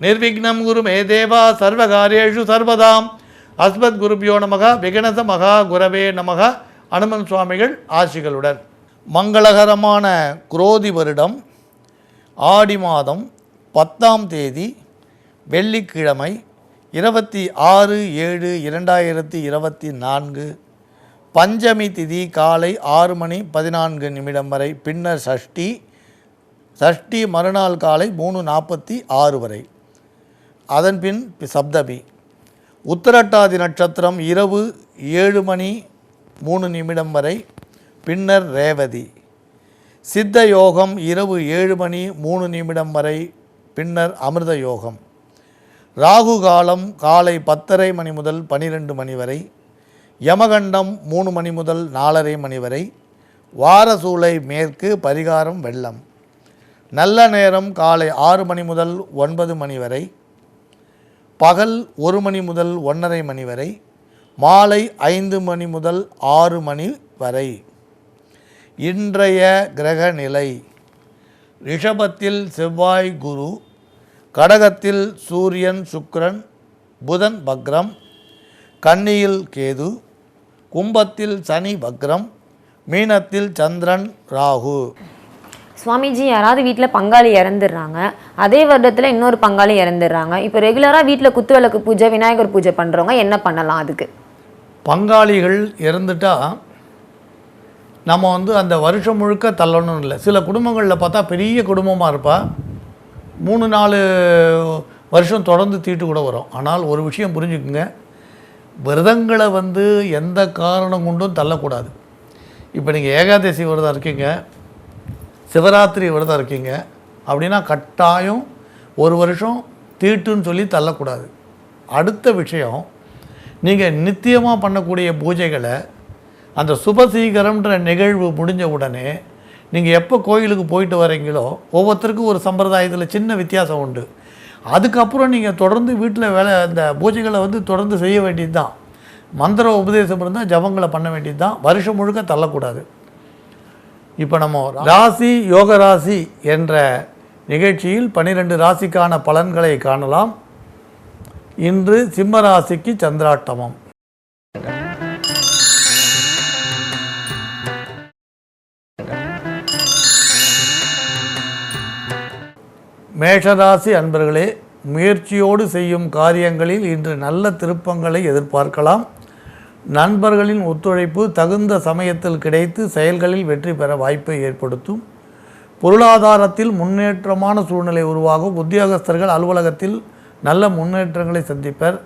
நிர்விக்னம் குரு மே தேவா சர்வகாரியேஷு சர்வதாம். அஸ்மத் குருபியோ நமக விகணச மகா குரவே நமக அனுமன் சுவாமிகள் ஆசிகளுடன். மங்களகரமான குரோதி வருடம் ஆடி மாதம் பத்தாம் தேதி வெள்ளிக்கிழமை இருபத்தி ஆறு ஏழு இரண்டாயிரத்தி இருபத்தி நான்கு பஞ்சமி திதி காலை ஆறு மணி பதினான்கு நிமிடம் வரை பின்னர் சஷ்டி சஷ்டி மறுநாள் காலை மூணு நாற்பத்தி ஆறு வரை. அதன்பின் சப்தமி உத்தரட்டாதி நட்சத்திரம் இரவு ஏழு மணி மூணு நிமிடம் வரை பின்னர் ரேவதி. சித்த யோகம் இரவு ஏழு மணி மூணு நிமிடம் வரை பின்னர் அமிர்த யோகம். ராகு காலம் காலை பத்தரை மணி முதல் பனிரெண்டு மணி வரை யமகண்டம் மூணு மணி முதல் நாலரை மணி வரை வாரசூலை மேற்கு பரிகாரம் வெள்ளம். நல்ல நேரம் காலை ஆறு மணி முதல் ஒன்பது மணி வரை பகல் ஒரு மணி முதல் ஒன்றரை மணி வரை மாலை ஐந்து மணி முதல் ஆறு மணி வரை. இன்றைய கிரக நிலை. ரிஷபத்தில் செவ்வாய் குரு கடகத்தில் சூரியன் சுக்கிரன் புதன் பக்ரம் கன்னியில் கேது கும்பத்தில் சனி பக்ரம் மீனத்தில் சந்திரன் ராகு. சுவாமிஜி யாராவது வீட்டில் பங்காளி இறந்துடுறாங்க அதே வருடத்தில் இன்னொரு பங்காளி இறந்துடுறாங்க. இப்போ ரெகுலராக வீட்டில் குத்துவிளக்கு பூஜை விநாயகர் பூஜை பண்ணுறவங்க என்ன பண்ணலாம் அதுக்கு? பங்காளிகள் இறந்துட்டால் நம்ம வந்து அந்த வருஷம் முழுக்க தள்ளணும் இல்லை. சில குடும்பங்களில் பார்த்தா பெரிய குடும்பமாக இருப்பா. மூணு நாலு வருஷம் தொடர்ந்து தீட்டு கூட வரும். ஆனால் ஒரு விஷயம் புரிஞ்சுக்குங்க. விரதங்களை வந்து எந்த காரணம் கொண்டும் தள்ளக்கூடாது. இப்போ நீங்கள் ஏகாதசி விரதம் இருக்கீங்க. சிவராத்திரி விரதம் இருக்கீங்க அப்படின்னா கட்டாயம் ஒரு வருஷம் தீட்டுன்னு சொல்லி தள்ளக்கூடாது. அடுத்த விஷயம் நீங்கள் நித்தியமாக பண்ணக்கூடிய பூஜைகளை அந்த சுபசீகரம்ன்ற நிகழ்வு முடிஞ்ச உடனே நீங்கள் எப்போ கோயிலுக்கு போயிட்டு வரீங்களோ ஒவ்வொருத்தருக்கும் ஒரு சம்பிரதாயத்தில் சின்ன வித்தியாசம் உண்டு. அதுக்கப்புறம் நீங்கள் தொடர்ந்து வீட்டில் வேலை அந்த பூஜைகளை வந்து தொடர்ந்து செய்ய வேண்டியது தான் மந்திர உபதேசம் இருந்தால் ஜபங்களை பண்ண வேண்டியது தான் வருஷம் முழுக்க தள்ளக்கூடாது. இப்போ நம்ம ராசி யோக ராசி என்ற நிகழ்ச்சியில் பன்னிரெண்டு ராசிக்கான பலன்களை காணலாம். இன்று சிம்ம ராசிக்கு சந்திராட்டமம் மேஷராசி அன்பர்களே முயற்சியோடு செய்யும் காரியங்களில் இன்று நல்ல திருப்பங்களை எதிர்பார்க்கலாம். நண்பர்களின் ஒத்துழைப்பு தகுந்த சமயத்தில் கிடைத்து செயல்களில் வெற்றி பெற வாய்ப்பை ஏற்படுத்தும். பொருளாதாரத்தில் முன்னேற்றமான சூழ்நிலை உருவாகும். உத்தியோகஸ்தர்கள் அலுவலகத்தில் நல்ல முன்னேற்றங்களை சந்திப்பர்.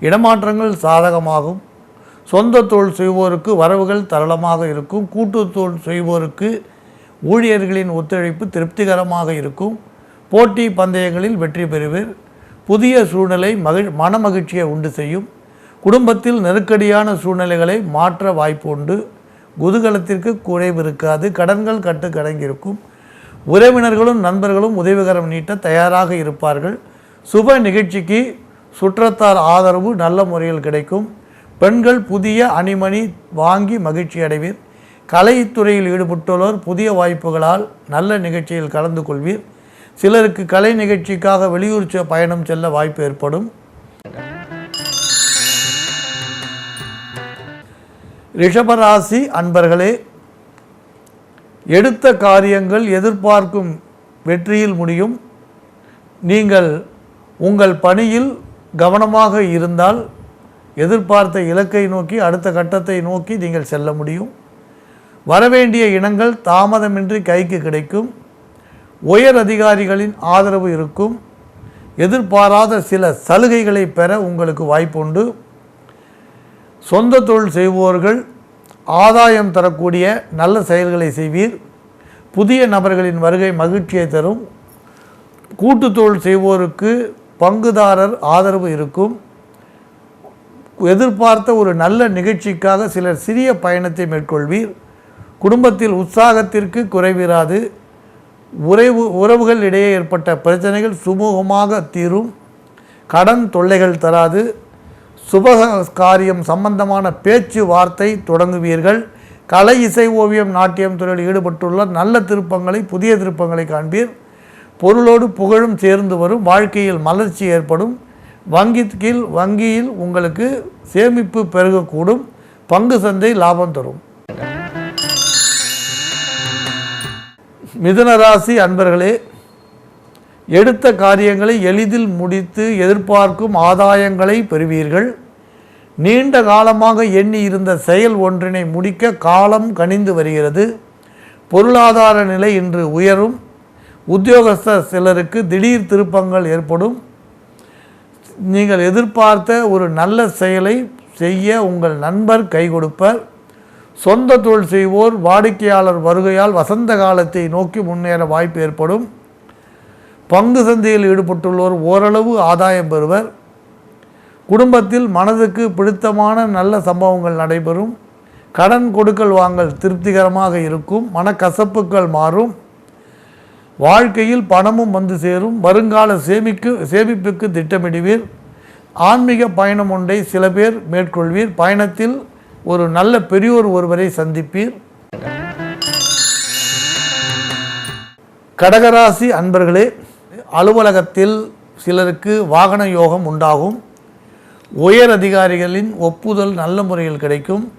இடமாற்றங்கள் சாதகமாகும். சொந்த தொழில் செய்வோருக்கு வரவுகள் தரளமாக இருக்கும். கூட்டு தொழில் செய்வோருக்கு ஊழியர்களின் ஒத்துழைப்பு திருப்திகரமாக இருக்கும். போட்டி பந்தயங்களில் வெற்றி பெறுவர். புதிய சூழ்நிலை மகிழ் மனமகிழ்ச்சியை உண்டு செய்யும். குடும்பத்தில் நெருக்கடியான சூழ்நிலைகளை மாற்ற வாய்ப்பு உண்டு குதூகலத்திற்கு குறைவு இருக்காது. கடன்கள் கட்டு கடங்கியிருக்கும். உறவினர்களும் நண்பர்களும் உதவிகரம் நீட்ட தயாராக இருப்பார்கள். சுப நிகழ்ச்சிக்கு சுற்றத்தார் ஆதரவு நல்ல முறையில் கிடைக்கும். பெண்கள் புதிய அணிமணி வாங்கி மகிழ்ச்சி அடைவீர். கலைத்துறையில் ஈடுபட்டுள்ளோர் புதிய வாய்ப்புகளால் நல்ல நிகழ்ச்சியில் கலந்து கொள்வீர். சிலருக்கு கலை நிகழ்ச்சிக்காக வெளியூர் செ- பயணம் செல்ல வாய்ப்பு ஏற்படும். ரிஷபராசி அன்பர்களே எடுத்த காரியங்கள் எதிர்பார்க்கும் வெற்றியில் முடியும். நீங்கள் உங்கள் பணியில் கவனமாக இருந்தால் எதிர்பார்த்த இலக்கை நோக்கி அடுத்த கட்டத்தை நோக்கி நீங்கள் செல்ல முடியும். வரவேண்டிய இனங்கள் தாமதமின்றி கைக்கு கிடைக்கும். உயர் அதிகாரிகளின் ஆதரவு இருக்கும். எதிர்பாராத சில சலுகைகளை பெற உங்களுக்கு வாய்ப்புண்டு. சொந்த தொழில் செய்வோர்கள் ஆதாயம் தரக்கூடிய நல்ல செயல்களை செய்வீர். புதிய நபர்களின் வருகை மகிழ்ச்சியை தரும். கூட்டு தொழில் செய்வோருக்கு பங்குதாரர் ஆதரவு இருக்கும். எதிர்பார்த்த ஒரு நல்ல நிகழ்ச்சிக்காக சிலர் சிறிய பயணத்தை மேற்கொள்வீர். குடும்பத்தில் உற்சாகத்திற்கு குறைவிராது. உறவு உறவுகள் இடையே ஏற்பட்ட பிரச்சனைகள் சுமூகமாக தீரும். கடன் தொல்லைகள் தராது. சுப காரியம் சம்பந்தமான பேச்சு வார்த்தை தொடங்குவீர்கள். கலை இசை ஓவியம் நாட்டியம் துறையில் ஈடுபட்டுள்ள நல்ல திருப்பங்களை புதிய திருப்பங்களை காண்பீர். பொருளோடு புகழும் சேர்ந்து வரும் வாழ்க்கையில் மலர்ச்சி ஏற்படும். வங்கி கீழ் வங்கியில் உங்களுக்கு சேமிப்பு பெருகக்கூடும். பங்கு சந்தை லாபம் தரும். மிதுனராசி அன்பர்களே எடுத்த காரியங்களை எளிதில் முடித்து எதிர்பார்க்கும் ஆதாயங்களை பெறுவீர்கள். நீண்ட காலமாக எண்ணி இருந்த செயல் ஒன்றினை முடிக்க காலம் கனிந்து வருகிறது. பொருளாதார நிலை இன்று உயரும். உத்தியோகஸ்தர் சிலருக்கு திடீர் திருப்பங்கள் ஏற்படும். நீங்கள் எதிர்பார்த்த ஒரு நல்ல செயலை செய்ய உங்கள் நண்பர் கை கொடுப்பர். சொந்த தொழில் செய்வோர் வாடிக்கையாளர் வருகையால் வசந்த காலத்தை நோக்கி முன்னேற வாய்ப்பு ஏற்படும். பங்கு சந்தையில் ஈடுபட்டுள்ளோர் ஓரளவு ஆதாயம் பெறுவர். குடும்பத்தில் மனதுக்கு பிடித்தமான நல்ல சம்பவங்கள் நடைபெறும். கடன் கொடுக்கல் வாங்கல் திருப்திகரமாக இருக்கும். மனக்கசப்புகள் மாறும். வாழ்க்கையில் பணமும் வந்து சேரும். வருங்கால சேமிக்கு சேமிப்புக்கு திட்டமிடுவீர். ஆன்மீக பயணம் ஒன்றை சில பேர் மேற்கொள்வீர். பயணத்தில் ஒரு நல்ல பெரியோர் ஒருவரை சந்திப்பீர். கடகராசி அன்பர்களே அலுவலகத்தில் சிலருக்கு வாகன யோகம் உண்டாகும். உயர் அதிகாரிகளின் ஒப்புதல் நல்ல முறையில் கிடைக்கும்.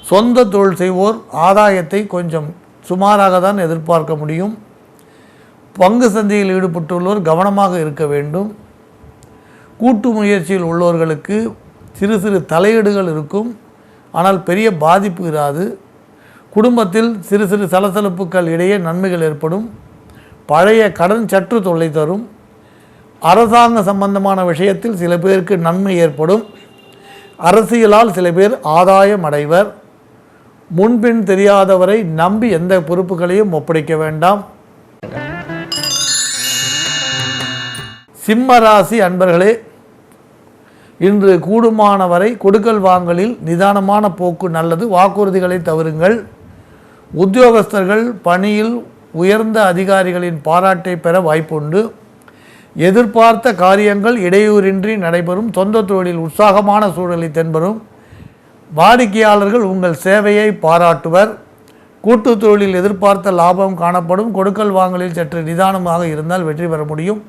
சொந்த தொழில் செய்வோர் ஆதாயத்தை கொஞ்சம் சுமாராக தான் எதிர்பார்க்க முடியும். பங்கு சந்தையில் ஈடுபட்டுள்ளோர் கவனமாக இருக்க வேண்டும். கூட்டு முயற்சியில் உள்ளவர்களுக்கு சிறு சிறு தலையீடுகள் இருக்கும். ஆனால் பெரிய பாதிப்பு இராது. குடும்பத்தில் சிறு சிறு சலசலப்புகள் இடையே நன்மைகள் ஏற்படும். பழைய கடன் சற்று தொல்லை தரும். அரசாங்க சம்பந்தமான விஷயத்தில் சில பேருக்கு நன்மை ஏற்படும். அரசியலால் சில பேர் ஆதாயம் அடைவர். முன்பின் தெரியாதவரை நம்பி எந்த பொறுப்புகளையும் ஒப்படைக்க வேண்டாம். சிம்ம ராசி அன்பர்களே இன்று கூடுமானவரை கொடுக்கல் வாங்கலில் நிதானமான போக்கு நல்லது. வாக்குறுதிகளை தவறுங்கள். உத்தியோகஸ்தர்கள் பணியில் உயர்ந்த அதிகாரிகளின் பாராட்டை பெற வாய்ப்புண்டு. எதிர்பார்த்த காரியங்கள் இடையூறின்றி நடைபெறும். சொந்த தொழிலில் உற்சாகமான சூழலை தென்பெறும். வாடிக்கையாளர்கள் உங்கள் சேவையை பாராட்டுவர். கூட்டுத் தொழிலில் எதிர்பார்த்த லாபம் காணப்படும். கொடுக்கல் வாங்கலில் சற்று நிதானமாக இருந்தால் வெற்றி பெற முடியும்.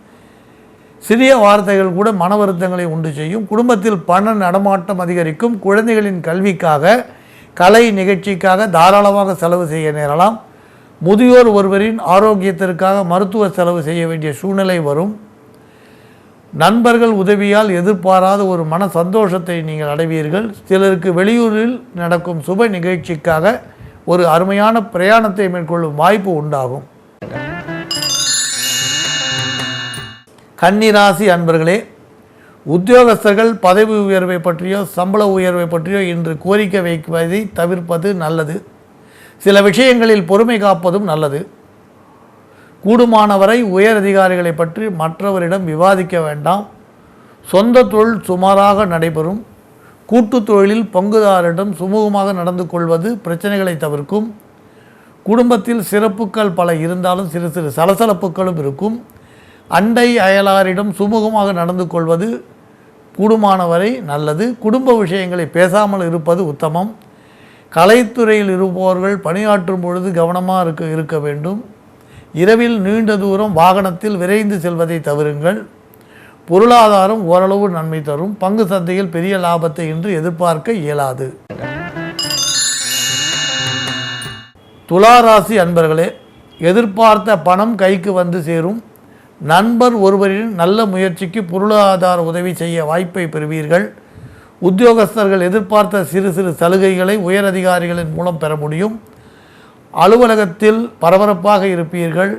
சிறிய வார்த்தைகள் கூட மன வருத்தங்களை உண்டு செய்யும். குடும்பத்தில் பண நடமாட்டம் அதிகரிக்கும். குழந்தைகளின் கல்விக்காக கலை நிகழ்ச்சிக்காக தாராளமாக செலவு செய்ய நேரலாம். முதியோர் ஒருவரின் ஆரோக்கியத்திற்காக மருத்துவ செலவு செய்ய வேண்டிய சூழ்நிலை வரும். நண்பர்கள் உதவியால் எதிர்பாராத ஒரு மன சந்தோஷத்தை நீங்கள் அடைவீர்கள். சிலருக்கு வெளியூரில் நடக்கும் சுப நிகழ்ச்சிக்காக ஒரு அருமையான பிரயாணத்தை மேற்கொள்ளும் வாய்ப்பு உண்டாகும். கன்னிராசி அன்பர்களே உத்தியோகஸ்தர்கள் பதவி உயர்வை பற்றியோ சம்பள உயர்வை பற்றியோ இன்று கோரிக்கை வைப்பதை தவிர்ப்பது நல்லது. சில விஷயங்களில் பொறுமை காப்பதும் நல்லது. கூடுமானவரை உயர் அதிகாரிகளை பற்றி மற்றவரிடம் விவாதிக்க வேண்டாம். சொந்த தொழில் சுமாராக நடைபெறும். கூட்டுத் தொழிலில் பங்குதாரிடம் சுமூகமாக நடந்து கொள்வது பிரச்சனைகளை தவிர்க்கும். குடும்பத்தில் சிறப்புகள் பல இருந்தாலும் சிறு சிறு சலசலப்புகளும் இருக்கும். அண்டை அயலாரிடம் சுமூகமாக நடந்து கொள்வது கூடுமானவரை நல்லது. குடும்ப விஷயங்களை பேசாமல் இருப்பது உத்தமம். கலைத்துறையில் இருப்பவர்கள் பணியாற்றும் பொழுது கவனமாக இருக்க இருக்க வேண்டும். இரவில் நீண்ட தூரம் வாகனத்தில் விரைந்து செல்வதை தவிருங்கள். பொருளாதாரம் ஓரளவு நன்மை தரும். பங்கு சந்தையில் பெரிய லாபத்தை இன்று எதிர்பார்க்க இயலாது. துளாராசி அன்பர்களே எதிர்பார்த்த பணம் கைக்கு வந்து சேரும். நண்பர் ஒருவரின் நல்ல முயற்சிக்கு பொருளாதார உதவி செய்ய வாய்ப்பை பெறுவீர்கள். உத்தியோகஸ்தர்கள் எதிர்பார்த்த சிறு சிறு சலுகைகளை உயர் அதிகாரிகளின் மூலம் பெற முடியும். அலுவலகத்தில் பரபரப்பாக இருப்பீர்கள்.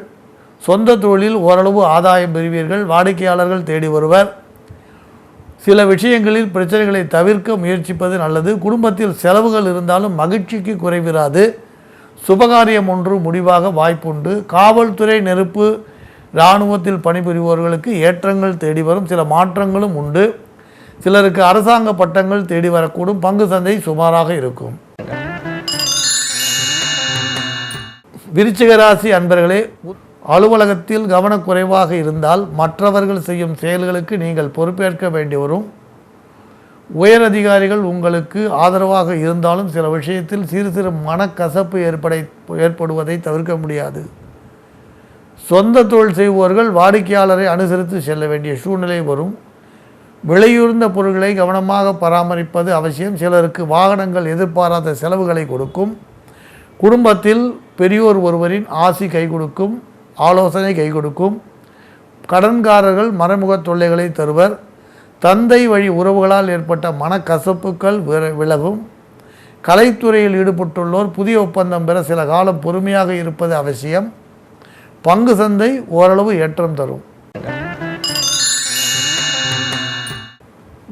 சொந்த தொழிலில் ஓரளவு ஆதாயம் பெறுவீர்கள். வாடிக்கையாளர்கள் தேடி வருவர். சில விஷயங்களில் பிரச்சனைகளை தவிர்க்க முயற்சிப்பது நல்லது. குடும்பத்தில் செலவுகள் இருந்தாலும் மகிழ்ச்சிக்கு குறைவிராது. சுபகாரியம் ஒன்று முடிவாக வாய்ப்புண்டு. காவல்துறை நெருப்பு இராணுவத்தில் பணிபுரிபவர்களுக்கு ஏற்றங்கள் தேடி வரும். சில மாற்றங்களும் உண்டு. சிலருக்கு அரசாங்க பட்டங்கள் தேடி வரக்கூடும். பங்கு சந்தை சுமாராக இருக்கும். விருச்சிகராசி அன்பர்களே அலுவலகத்தில் கவனக்குறைவாக இருந்தால் மற்றவர்கள் செய்யும் செயல்களுக்கு நீங்கள் பொறுப்பேற்க வேண்டி வரும். உயர் அதிகாரிகள் உங்களுக்கு ஆதரவாக இருந்தாலும் சில விஷயத்தில் சிறு சிறு மனக்கசப்பு ஏற்படை ஏற்படுவதை தவிர்க்க முடியாது. சொந்த தொழில் செய்பவர்கள் வாடிக்கையாளரை அனுசரித்து செல்ல வேண்டிய சூழ்நிலை வரும். விலையுறந்த பொருட்களை கவனமாக பராமரிப்பது அவசியம். சிலருக்கு வாகனங்கள் எதிர்பாராத செலவுகளை கொடுக்கும். குடும்பத்தில் பெரியோர் ஒருவரின் ஆசி கை கொடுக்கும் ஆலோசனை கை கொடுக்கும். கடன்காரர்கள் மறைமுக தொல்லைகளை தருவர். தந்தை வழி உறவுகளால் ஏற்பட்ட மனக்கசப்புகள் விலகும். கலைத்துறையில் ஈடுபட்டுள்ளோர் புதிய ஒப்பந்தம் பெற சில காலம் பொறுமையாக இருப்பது அவசியம். பங்கு சந்தை ஓரளவு ஏற்றம் தரும்.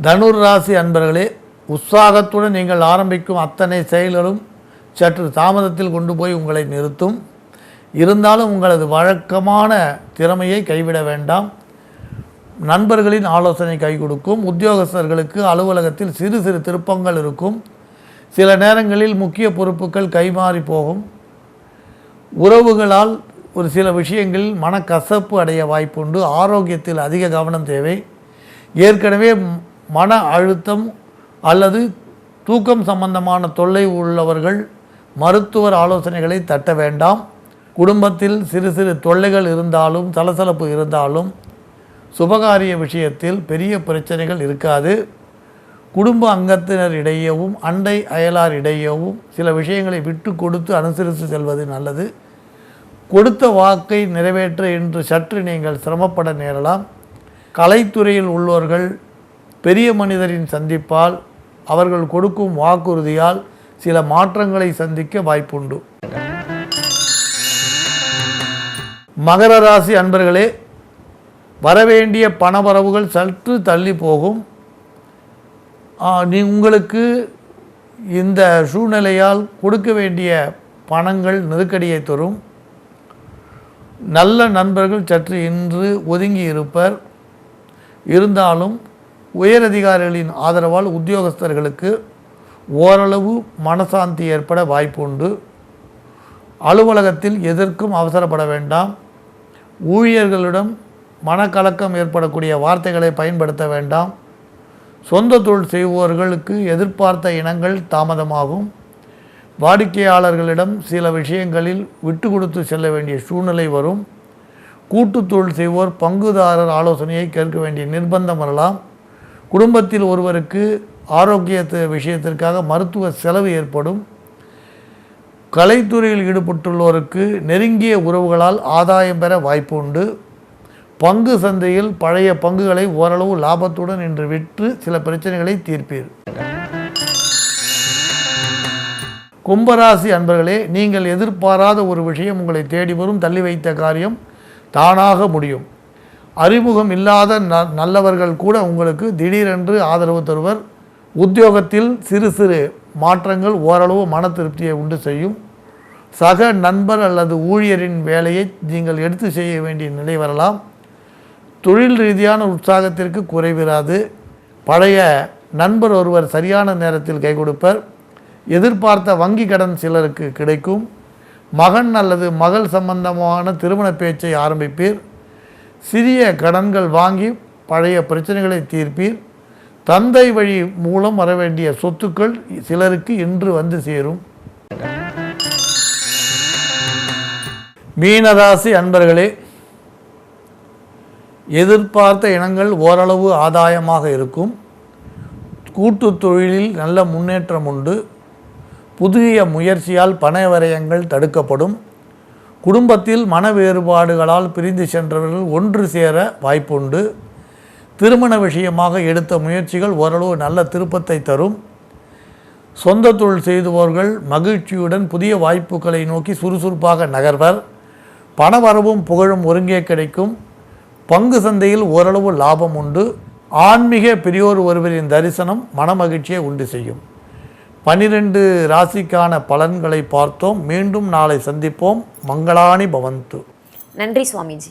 தனுர் ராசி அன்பர்களே உற்சாகத்துடன் நீங்கள் ஆரம்பிக்கும் அத்தனை செயல்களும் சற்று தாமதத்தில் கொண்டு போய் உங்களை நிறுத்தும். இருந்தாலும் உங்களது வழக்கமான திறமையை கைவிட வேண்டாம். நண்பர்களின் ஆலோசனை கை கொடுக்கும். உத்தியோகஸ்தர்களுக்கு அலுவலகத்தில் சிறு சிறு திருப்பங்கள் இருக்கும். சில நேரங்களில் முக்கிய பொறுப்புகள் கைமாறி போகும். உறவுகளால் ஒரு சில விஷயங்களில் மனக்கசப்பு அடைய வாய்ப்புண்டு. ஆரோக்கியத்தில் அதிக கவனம் தேவை. ஏற்கனவே மன அழுத்தம் அல்லது தூக்கம் சம்பந்தமான தொல்லை உள்ளவர்கள் மருத்துவர் ஆலோசனைகளை தட்ட வேண்டாம். குடும்பத்தில் சிறு சிறு தொல்லைகள் இருந்தாலும் சலசலப்பு இருந்தாலும் சுபகாரிய விஷயத்தில் பெரிய பிரச்சனைகள் இருக்காது. குடும்ப அங்கத்தினர் இடையேவும் அண்டை அயலார் இடையேவும் சில விஷயங்களை விட்டு கொடுத்து அனுசரித்து செல்வது நல்லது. கொடுத்த வாக்கை நிறைவேற்ற என்று சற்று நீங்கள் சிரமப்பட நேரலாம். கலைத்துறையில் உள்ளவர்கள் பெரிய மனிதரின் சந்திப்பால் அவர்கள் கொடுக்கும் வாக்குறுதியால் சில மாற்றங்களை சந்திக்க வாய்ப்புண்டு. மகர ராசி அன்பர்களே வரவேண்டிய பணவரவுகள் சற்று தள்ளி போகும். நீ உங்களுக்கு இந்த சூழ்நிலையால் கொடுக்க வேண்டிய பணங்கள் நெருக்கடியை தரும். நல்ல நண்பர்கள் சற்று இன்று ஒதுங்கி இருப்பர். இருந்தாலும் உயரதிகாரிகளின் ஆதரவால் உத்தியோகஸ்தர்களுக்கு ஓரளவு மனசாந்தி ஏற்பட வாய்ப்புண்டு. அலுவலகத்தில் எதற்கும் அவசரப்பட வேண்டாம். ஊழியர்களிடம் மனக்கலக்கம் ஏற்படக்கூடிய வார்த்தைகளை பயன்படுத்த வேண்டாம். சொந்த தொழில் செய்பவர்களுக்கு எதிர்பார்த்த இனங்கள் தாமதமாகும். வாடிக்கையாளர்களிடம் சில விஷயங்களில் விட்டு கொடுத்து செல்ல வேண்டிய சூழ்நிலை வரும். கூட்டு தொழில் செய்வோர் பங்குதாரர் ஆலோசனையை கேட்க வேண்டிய நிர்பந்தம் வரலாம். குடும்பத்தில் ஒருவருக்கு ஆரோக்கியத்து விஷயத்திற்காக மருத்துவ செலவு ஏற்படும். கலைத்துறையில் ஈடுபட்டுள்ளோருக்கு நெருங்கிய உறவுகளால் ஆதாயம் பெற வாய்ப்பு உண்டு பங்கு சந்தையில் பழைய பங்குகளை ஓரளவு லாபத்துடன் இன்று விற்று சில பிரச்சனைகளை தீர்ப்பீர். கும்பராசி அன்பர்களே நீங்கள் எதிர்பாராத ஒரு விஷயம் உங்களை தேடி வரும் தள்ளி வைத்த காரியம் தானாக முடியும். அறிமுகம் இல்லாத ந நல்லவர்கள் கூட உங்களுக்கு திடீரென்று ஆதரவு தருவர். உத்தியோகத்தில் சிறு சிறு மாற்றங்கள் ஓரளவு மன திருப்தியை உண்டு செய்யும். சக நண்பர் அல்லது ஊழியரின் வேலையை நீங்கள் எடுத்து செய்ய வேண்டிய நிலை வரலாம். தொழில் ரீதியான உற்சாகத்திற்கு குறைவிராது. பழைய நண்பர் ஒருவர் சரியான நேரத்தில் கை கொடுப்பர். எதிர்பார்த்த வங்கி கடன் சிலருக்கு கிடைக்கும். மகன் அல்லது மகள் சம்பந்தமான திருமண பேச்சை ஆரம்பிப்பீர். சிறிய கடன்கள் வாங்கி பழைய பிரச்சனைகளை தீர்ப்பீர். தந்தை வழி மூலம் வர வேண்டிய சொத்துக்கள் சிலருக்கு இன்று வந்து சேரும். மீனராசி அன்பர்களே எதிர்பார்த்த இனங்கள் ஓரளவு ஆதாயமாக இருக்கும். கூட்டுத் தொழிலில் நல்ல முன்னேற்றம் உண்டு. புதிய முயற்சியால் பண விரயங்கள் தடுக்கப்படும். குடும்பத்தில் மன வேறுபாடுகளால் பிரிந்து சென்றவர்கள் ஒன்று சேர வாய்ப்புண்டு. திருமண விஷயமாக எடுத்த முயற்சிகள் ஓரளவு நல்ல திருப்பத்தை தரும். சொந்த தொழில் செய்துபவர்கள் மகிழ்ச்சியுடன் புதிய வாய்ப்புகளை நோக்கி சுறுசுறுப்பாக நகர்வர். பணவரவும் புகழும் ஒருங்கே கிடைக்கும். பங்கு சந்தையில் ஓரளவு லாபம் உண்டு. ஆன்மீக பெரியோர் ஒருவரின் தரிசனம் மனமகிழ்ச்சியை உண்டு செய்யும். பனிரெண்டு ராசிக்கான பலன்களை பார்த்தோம். மீண்டும் நாளை சந்திப்போம். மங்களானி பவந்து. நன்றி சுவாமிஜி.